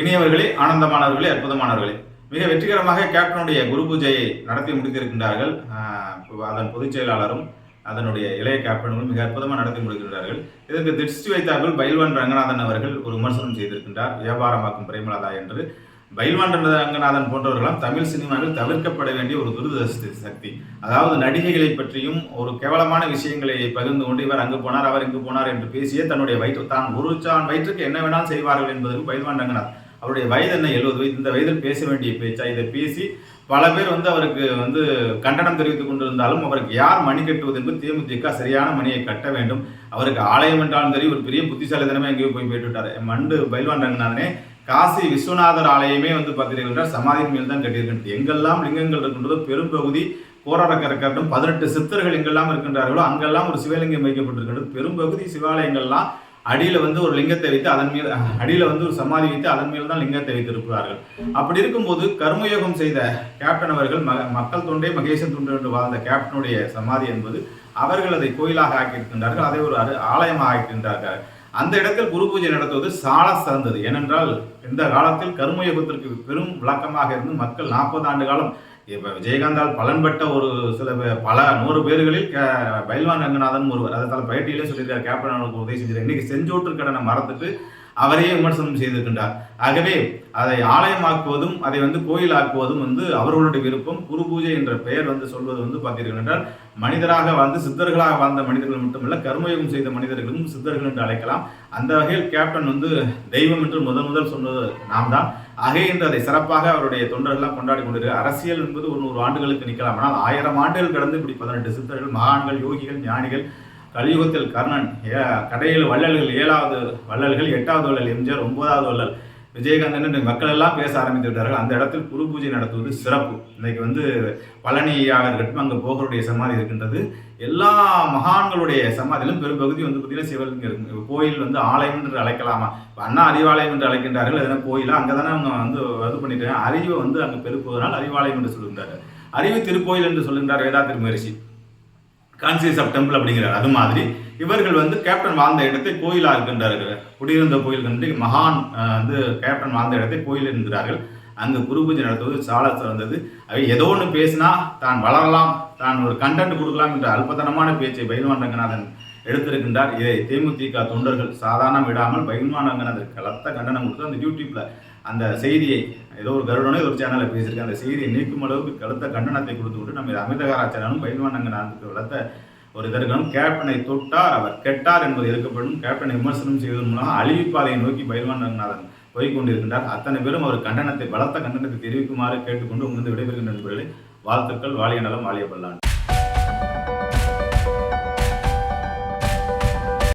இனியவர்களே ஆனந்தமானவர்களே அற்புதமானவர்களே. மிக வெற்றிகரமாக கேப்டனுடைய குரு பூஜையை நடத்தி முடித்திருக்கின்றார்கள். அதன் பொதுச் செயலாளரும் அதனுடைய இளைய கேப்டனும் மிக அற்புதமாக நடத்தி முடிக்கின்றார்கள். இதற்கு திருஷ்டி வைத்தார்கள் பயில்வான் ரங்கநாதன் அவர்கள் ஒரு விமர்சனம் செய்திருக்கின்றார். வியாபாரமாக்கும் பிரேமலதா என்று. பயில்வான் ரங்கநாதன் போன்றவர்களாம் தமிழ் சினிமாவில் தவிர்க்கப்பட வேண்டிய ஒரு துரித சக்தி. அதாவது நடிகைகளை பற்றியும் ஒரு கேவலமான விஷயங்களை பகிர்ந்து கொண்டு இவர் அங்கு போனார் அவர் இங்கு போனார் என்று பேசிய தன்னுடைய வயிற்று தான் ஒரு சான் வயிற்றுக்கு என்ன வேணாலும் செய்வார்கள் என்பதற்கு பயில்வான் ரங்கநாத் அவருடைய வயது என்ன? எழுபது வயது. இந்த வயதில் பேச வேண்டிய பேச்சா? இதை பேசி பல பேர் வந்து அவருக்கு வந்து கண்டனம் தெரிவித்துக் கொண்டிருந்தாலும் அவருக்கு யார் மணி கட்டுவது என்பது தேமுதிக சரியான மணியை கட்ட வேண்டும். அவருக்கு ஆலயம் என்றாலும் சரி ஒரு பெரிய புத்திசாலித்தனமே எங்கேயோ போய் போயிட்டு விட்டார் மண்டு பயில்வான் ரங்கநாதனே காசி விஸ்வநாதர் ஆலயமே வந்து பார்த்தீர்கள் சமாதி மேல் தான் கட்டியிருக்கின்றது. எங்கெல்லாம் லிங்கங்கள் இருக்கின்றதோ பெரும்பகுதி போராடக்கரக்கட்டும் பதினெட்டு சித்தர்கள் எங்கெல்லாம் இருக்கின்றார்களோ அங்கெல்லாம் ஒரு சிவலிங்கம் வைக்கப்பட்டிருக்கின்றது. பெரும்பகுதி சிவாலயங்கள்லாம் அடியில வந்து ஒரு லிங்கத்தை வைத்து அதன் மேல் அடியில வந்து ஒரு சமாதி வைத்து அதன் மேல் தான் லிங்கத்தை வைத்திருக்கிறார்கள். அப்படி இருக்கும்போது கர்மயோகம் செய்த கேப்டன் அவர்கள் ம மக்கள் தொண்டே மகேசன் தொண்டு என்று வாழ்ந்த கேப்டனுடைய சமாதி என்பது அவர்கள் அதை கோயிலாக ஆக்கியிருக்கின்றார்கள். அதை ஒரு ஆலயமாக ஆக்கியிருக்கின்றார்கள் அந்த இடத்தில் குரு பூஜை நடத்துவது சால சிறந்தது. ஏனென்றால் இந்த காலத்தில் கர்மயோகத்திற்கு பெரும் விளக்கமாக இருந்து மக்கள் நாற்பது ஆண்டு காலம் இப்போ விஜயகாந்தால் பலன்பட்ட ஒரு சில பல நூறு பேர்களில் பைல்வான் ரங்கநாதன் ஒருவர் அதை பயிற்சியிலே சொல்லியிருக்கார் கேப்டன் அவனுக்கு உதவி செஞ்சிருக்கார். இன்னைக்கு செஞ்சோற்று கடனை மறந்துட்டு அவரையே விமர்சனம் செய்திருக்கின்றார். ஆகவே அதை ஆலயமாக்குவதும் அதை வந்து கோயிலாக்குவதும் வந்து அவர்களுடைய விருப்பம். குரு பூஜை என்ற பெயர் வந்து சொல்வது வந்து பார்த்தீர்கள் என்றால் மனிதராக வாழ்ந்து சித்தர்களாக வாழ்ந்த மனிதர்கள் மட்டுமல்ல கர்மயோகம் செய்த மனிதர்களும் சித்தர்கள் என்று அழைக்கலாம். அந்த வகையில் கேப்டன் வந்து தெய்வம் என்று முதன் முதல் சொன்னது நாம் தான் ஆகவே என்று அதை சிறப்பாக அவருடைய தொண்டர்கள்லாம் கொண்டாடி கொண்டிருக்கிறார். அரசியல் என்பது ஒரு நூறு ஆண்டுகளுக்கு நிற்கலாம். ஆனால் ஆயிரம் ஆண்டுகள் கடந்து இப்படி பதினெட்டு சித்தர்கள் மகான்கள் யோகிகள் ஞானிகள் கலியுகத்தில் கர்ணன் ஏ- கடையில் வள்ளல்கள் ஏழாவது வள்ளல்கள் எட்டாவது வள்ளல் எம்ஜிஆர் ஒன்பதாவது வள்ளல் விஜயகாந்தன் மக்கள் எல்லாம் பேச ஆரம்பித்து விட்டார்கள். அந்த இடத்தில் குரு பூஜை நடத்துவது சிறப்பு. இன்னைக்கு வந்து பழனியாக இருக்கட்டும் அங்கே போகருடைய சமாதி இருக்கின்றது. எல்லா மகான்களுடைய சமாதியிலும் பெரும்பகுதி வந்து பார்த்தீங்கன்னா சிவலிங்கம் இருக்கும் கோயில் வந்து ஆலயம் என்று அழைக்கலாமா? அண்ணா அறிவாலயம் என்று அழைக்கின்றார்கள். எதனா கோயிலாக அங்கே தானே அவங்க வந்து இது பண்ணிட்டு அறிவை வந்து அங்கே பெருக்குவதனால் அறிவாலயம் என்று சொல்லுகின்றார்கள் அறிவு திருக்கோயில் என்று சொல்லுகின்றார் Vethathiri Maharishi. Conscious of temple அப்படிங்கிறார். அது மாதிரி. இவர்கள் வந்து கேப்டன் வாழ்ந்த இடத்தை கோயிலாக இருக்கின்றார்கள். குடியிருந்த கோயில் கண்டு மகான் வந்து கேப்டன் வாழ்ந்த இடத்தை கோயில் என்கிறார்கள் அங்கு குருபூஜை நடத்துவது சால சிறந்தது. அவை ஏதோ ஒன்று பேசினா தான் வளரலாம் தான் ஒரு கண்டென்ட் கொடுக்கலாம் என்ற அல்பத்தனமான பேச்சை பைல்வான் ரங்கநாதன் எடுத்திருக்கின்றார். இதை தேமுதிக தொண்டர்கள் சாதாரண விடாமல் பைல்வான் ரங்கநாதன் கலத்த கண்டனம் கொடுத்து அந்த யூடியூப்ல அந்த செய்தியை ஏதோ ஒரு கருடனே ஒரு சேனலில் பேசியிருக்கேன் அந்த செய்தியை நீக்கும் அளவுக்கு கழுத்த கண்டனத்தை கொடுத்து விட்டு நம்ம அமிர்தகாரா சேனலும் பயில்வான் ரங்கநாதனுக்கு வளர்த்த ஒரு இதற்கனும் கேப்டனை தொட்டார் அவர். கெட்டார் என்பது இருக்கப்படும் கேப்டனை விமர்சனம் செய்வதன் மூலம் அழிவுப்பாதையை நோக்கி பயில்வான் ரங்கநாதன் கொண்டிருக்கின்றார் அத்தனை பேரும் அவர் கண்டனத்தை பலத்த கண்டனத்தை தெரிவிக்குமாறு கேட்டுக்கொண்டு உங்களிருந்து விடைபெறுகின்ற நண்பர்களே வாழ்த்துக்கள். வாழிய நலம் வாழிய பல்லாண்டு